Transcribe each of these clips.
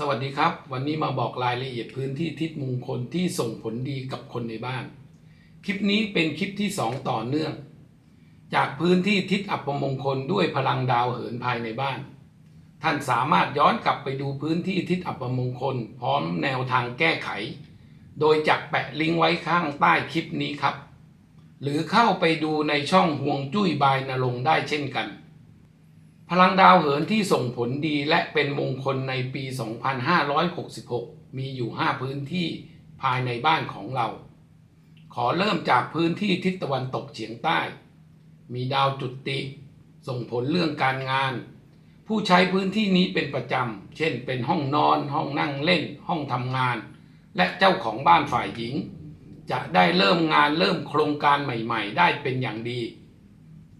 สวัสดีครับ วันนี้มาบอกรายละเอียดพื้นที่ทิศมงคลที่ส่งผลดีกับคนในบ้าน คลิปนี้เป็นคลิปที่ 2 ต่อเนื่อง จากพื้นที่ทิศอัปมงคลด้วยพลังดาวเหินภายในบ้าน ท่านสามารถย้อนกลับไปดูพื้นที่ทิศอัปมงคล พร้อมแนวทางแก้ไข โดยจักแปะลิงก์ไว้ข้างใต้คลิปนี้ครับ หรือเข้าไปดูในช่องห่วงจุ้ยบายนรงได้เช่นกัน พลังดาวเหินที่ส่งผลดีและเป็นมงคลในปี 2566 มีอยู่ 5 พื้นที่ภายในบ้านของเรา ขอเริ่มจากพื้นที่ทิศตะวันตกเฉียงใต้ มีดาวจุติ ส่งผลเรื่องการงาน ผู้ใช้พื้นที่นี้เป็นประจำ เช่น เป็นห้องนอน ห้องนั่งเล่น ห้องทำงาน และเจ้าของบ้านฝ่ายหญิง จะได้เริ่มงานเริ่มโครงการใหม่ ๆ ได้เป็นอย่างดี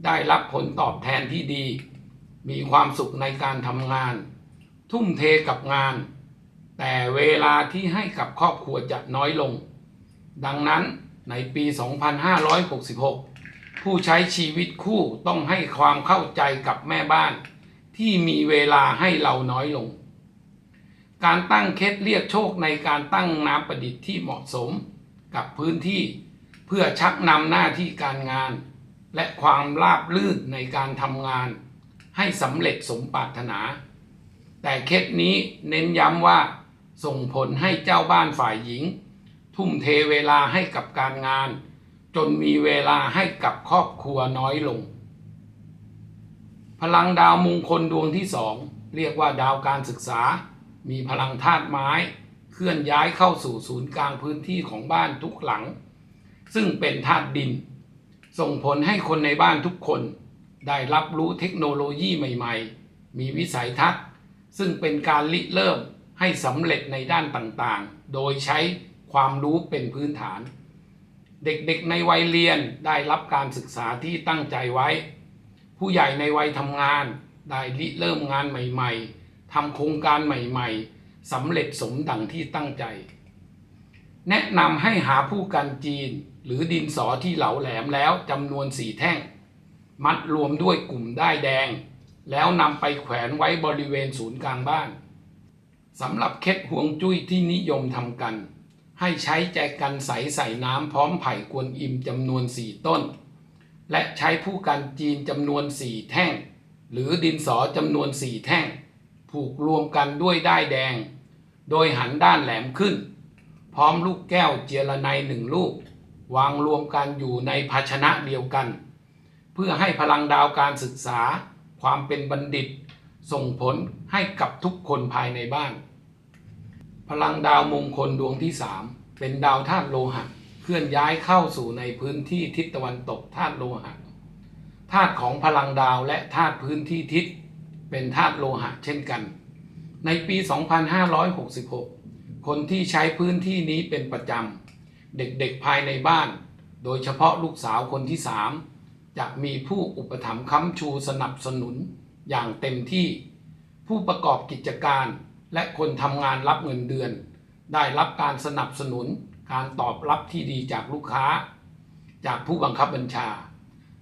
ได้รับผลตอบแทนที่ดี มีความสุขในการทำงาน ทุ่มเทกับงาน แต่เวลาที่ให้กับครอบครัวจะน้อยลง ดังนั้นในปี 2566 ผู้ใช้ชีวิตคู่ต้องให้ความเข้าใจกับแม่บ้าน ที่มีเวลาให้เราน้อยลง การตั้งเคล็ดเรียกโชคในการตั้งน้ำประดิษฐ์ที่เหมาะสมกับพื้นที่เพื่อชักนำหน้าที่การงาน และความราบรื่นในการทำงาน ให้สำเร็จสมปรารถนา แต่เคล็ดนี้เน้นย้ำว่าส่งผลให้เจ้าบ้านฝ่ายหญิง ทุ่มเทเวลาให้กับการงาน จนมีเวลาให้กับครอบครัวน้อยลง พลังดาวมงคลดวงที่สองเรียกว่าดาวการศึกษา มีพลังธาตุไม้ เคลื่อนย้ายเข้าสู่ศูนย์กลางพื้นที่ของบ้านทุกหลัง ซึ่งเป็นธาตุดิน ส่งผลให้คนในบ้านทุกคน ได้รับรู้เทคโนโลยีใหม่ๆ มีวิสัยทัศน์ ซึ่งเป็นการริเริ่มให้สำเร็จในด้านต่างๆ โดยใช้ความรู้เป็นพื้นฐาน เด็กๆในวัยเรียนได้รับการศึกษาที่ตั้งใจไว้ ผู้ใหญ่ในวัยทำงานได้ริเริ่มงานใหม่ๆ ทำโครงการใหม่ๆ สำเร็จสมดังที่ตั้งใจ แนะนำให้หาผู้กันจีนหรือดินสอที่เหลาแหลมแล้วจำนวนสี่แท่ง มัดรวมด้วยกลุ่มได้ายแดง แล้วนำไปแขวนไว้บริเวณศูนย์กลางบ้านสำหรับเคล็ดห่วงจุ้ยที่นิยมทำกัน ให้ใช้แจกันใสใส่น้ำพร้อมไผ่กวนอิมจำนวนสี่ต้น และใช้ผู้กันจีนจำนวนสี่แท่ง หรือดินสอจำนวนสี่แท่ง ผูกรวมกันด้วยด้ายแดง โดยหันด้านแหลมขึ้น พร้อมลูกแก้วเจรไนหนึ่งลูก วางรวมกันอยู่ในภาชนะเดียวกัน เพื่อให้พลังดาวการศึกษา ความเป็นบัณฑิต ส่งผลให้กับทุกคนภายในบ้าน พลังดาวมงคลดวงที่ 3 เป็นดาวธาตุโลหะเคลื่อนย้ายเข้าสู่ในพื้นที่ทิศตะวันตกธาตุโลหะธาตุของพลังดาวและธาตุพื้นที่ทิศ เป็นธาตุโลหะเช่นกัน ในปี 2566 คนที่ใช้พื้นที่นี้เป็นประจำ เด็กๆภายในบ้าน โดยเฉพาะลูกสาวคนที่3 จะมีผู้อุปถัมภ์ค้ำชูสนับสนุนอย่างเต็มที่ ผู้ประกอบกิจการและคนทำงานรับเงินเดือน ได้รับการสนับสนุนการตอบรับที่ดีจากลูกค้า จากผู้บังคับบัญชา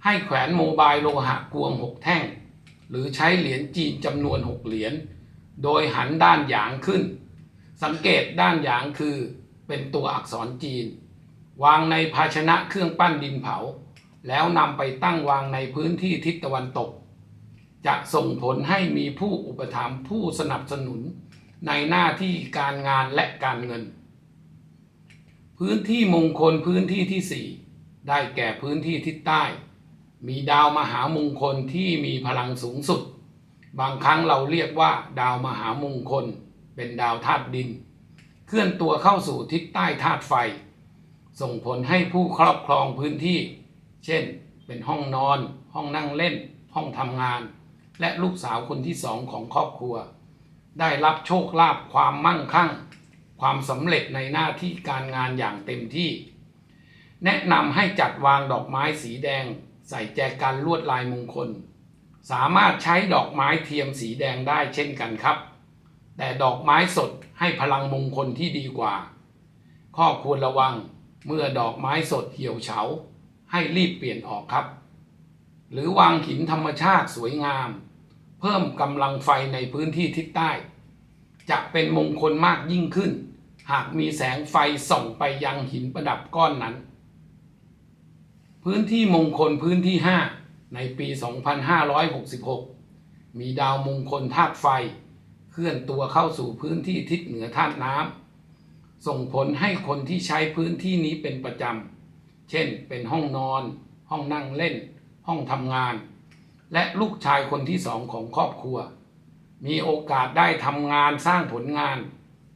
ให้แขวนโมบายโลหะกวงหกแท่ง หรือใช้เหรียญจีนจำนวนหกเหรียญโดยหันด้านหยางขึ้น สังเกตด้านหยางคือเป็นตัวอักษรจีน วางในภาชนะเครื่องปั้นดินเผา แล้วนำไปตั้งวางในพื้นที่ทิศตะวันตก จะส่งผลให้มีผู้อุปถัมภ์ผู้สนับสนุนในหน้าที่การงานและการเงิน พื้นที่มงคลพื้นที่ที่ 4 ได้แก่พื้นที่ทิศใต้ มีดาวมหามงคลที่มีพลังสูงสุด บางครั้งเราเรียกว่า ดาวมหามงคล เป็นดาวธาตุดิน เคลื่อนตัวเข้าสู่ทิศใต้ธาตุไฟ ส่งผลให้ผู้ครอบครองพื้นที่ เช่น เป็นห้องนอน ห้องนั่งเล่น ห้องทำงาน และลูกสาวคนที่สองของครอบครัว ได้รับโชคลาภความมั่งคั่ง ความสำเร็จในหน้าที่การงานอย่างเต็มที่ แนะนำให้จัดวางดอกไม้สีแดง ใส่แจกันลวดลายมงคล สามารถใช้ดอกไม้เทียมสีแดงได้เช่นกันครับ แต่ดอกไม้สดให้พลังมงคลที่ดีกว่า ข้อควรระวังเมื่อดอกไม้สดเหี่ยวเฉา ให้รีบเปลี่ยนออกครับ หรือวางหินธรรมชาติสวยงาม เพิ่มกำลังไฟในพื้นที่ทิศใต้ จะเป็นมงคลมากยิ่งขึ้น หากมีแสงไฟส่องไปยังหินประดับก้อนนั้น พื้นที่มงคลพื้นที่ 5 ในปี 2566 มีดาวมงคลธาตุไฟ เคลื่อนตัวเข้าสู่พื้นที่ทิศเหนือธาตุน้ำส่งผลให้คนที่ใช้พื้นที่นี้เป็นประจำ เช่น เป็นห้องนอน ห้องนั่งเล่น ห้องทำงาน และลูกชายคนที่สองของครอบครัว มีโอกาสได้ทำงานสร้างผลงาน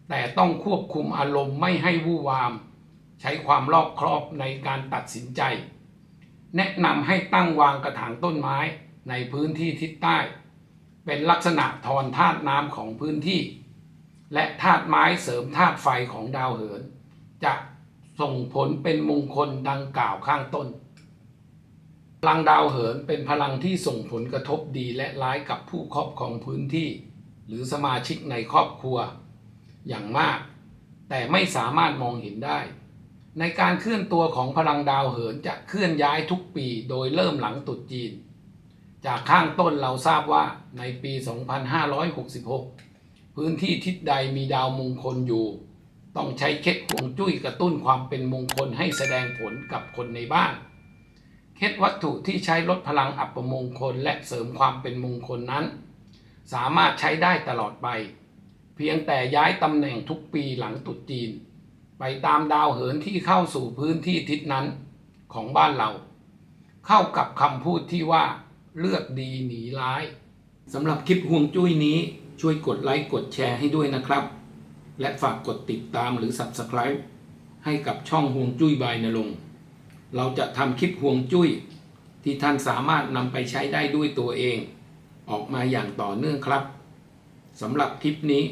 แต่ต้องควบคุมอารมณ์ไม่ให้วู่วาม ใช้ความรอบครอบในการตัดสินใจ แนะนำให้ตั้งวางกระถางต้นไม้ในพื้นที่ทิศใต้ เป็นลักษณะทอนธาตุน้ำของพื้นที่ และธาตุไม้เสริมธาตุไฟของดาวเหินจะ ส่งผลเป็นมงคลดังกล่าวข้างต้น พลังดาวเหินเป็นพลังที่ส่งผลกระทบดีและร้ายกับผู้ครอบครองพื้นที่ หรือสมาชิกในครอบครัว อย่างมาก แต่ไม่สามารถมองเห็นได้ ในการเคลื่อนตัวของพลังดาวเหินจะเคลื่อนย้ายทุกปีโดยเริ่มหลังตรุษจีน จากข้างต้นเราทราบว่าในปี 2566 พื้นที่ทิศใดมีดาวมงคลอยู่ ต้องใช้เคล็ดฮวงจุ้ยกระตุ้นความเป็นมงคลให้แสดงผลกับคนในบ้าน เคล็ดวัตถุที่ใช้ลดพลังอัปมงคลและเสริมความเป็นมงคลนั้น สามารถใช้ได้ตลอดไป เพียงแต่ย้ายตำแหน่งทุกปีหลังตรุษจีน ไปตามดาวเหินที่เข้าสู่พื้นที่ทิศนั้นของบ้านเรา เข้ากับคำพูดที่ว่า เลือกดีหนีร้ายสำหรับคลิปห่วงจุ้ยนี้ช่วยกดไลค์กดแชร์ให้ด้วยนะครับ และฝากกดติดตามหรือ Subscribe ให้กับช่องห่วงจุ้ยบายนรงเราจะทำคลิปห่วงจุ้ย ที่ท่านสามารถนำไปใช้ได้ด้วยตัวเอง ออกมาอย่างต่อเนื่องครับสำหรับคลิปนี้